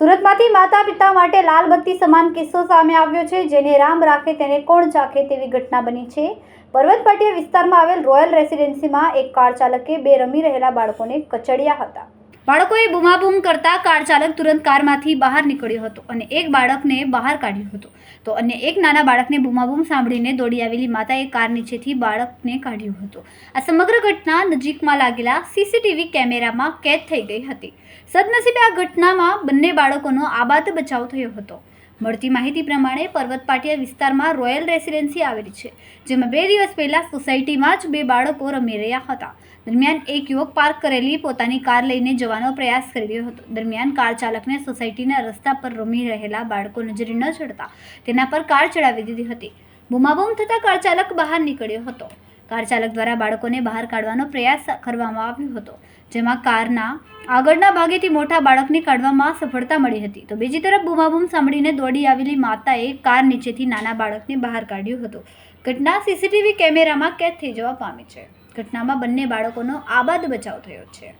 સુરતમાંથી માતા પિતા માટે લાલ બત્તી સમાન કિસ્સો સામે આવ્યો છે, જેને રામ રાખે તેને કોણ ચાખે તેવી ઘટના બની છે. પર્વત પાટિયા વિસ્તારમાં આવેલ રોયલ રેસિડેન્સીમાં એક કાર ચાલકે બે રમી રહેલા બાળકોને કચડ્યા હતા. બાળકોએ બૂમાબૂમ કરતા કાર ચાલક તુરંત કારમાંથી બહાર નીકળ્યો હતો અને એક બાળકને બહાર કાઢ્યું હતું. તો અન્ય એક નાના બાળકને બૂમાબૂમ સાંભળીને દોડી આવેલી માતાએ કાર નીચેથી બાળકને કાઢ્યું હતું. આ સમગ્ર ઘટના નજીકમાં લાગેલા સીસીટીવી કેમેરામાં કેદ થઈ ગઈ હતી. સદનસીબે આ ઘટનામાં બંને બાળકોનો આબાદ બચાવ થયો હતો. મળતી માહિતી પ્રમાણે પર્વત પાટિયા વિસ્તારમાં રોયલ રેસિડેન્સી આવેલી છે, જેમાં બે દિવસ પહેલા સોસાયટીમાં જ બે બાળકો રમી રહ્યા હતા. દરમિયાન એક યુવક પાર્ક કરેલી પોતાની કાર લઈને જવાનો પ્રયાસ કરી રહ્યો હતો. દરમિયાન કાર ચાલકને સોસાયટીના રસ્તા પર રમી રહેલા બાળકો નજરે ન ચડતા તેના પર કાર ચડાવી દીધી હતી. બૂમાબૂમ થતાં કાર ચાલક બહાર નીકળ્યો હતો. કાર ચાલક દ્વારા બાળકોને બહાર કાઢવાનો પ્રયાસ કરવામાં આવ્યો હતો, જેમાં કારના આગળના ભાગેથી મોટા બાળકને કાઢવામાં સફળતા મળી હતી. તો બીજી તરફ બૂમાબૂમ સાંભળીને દોડી આવેલી માતાએ કાર નીચેથી નાના બાળકને બહાર કાઢ્યું હતું. ઘટના સીસીટીવી કેમેરામાં કેદ થઈ જવા પામી છે. ઘટનામાં બંને બાળકોનો આબાદ બચાવ થયો છે.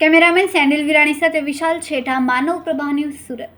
કેમેરામેન સેન્ડિલ વિરાણી સાથે વિશાલ છેઠા, માનવ પ્રભા ન્યૂઝ સુરત.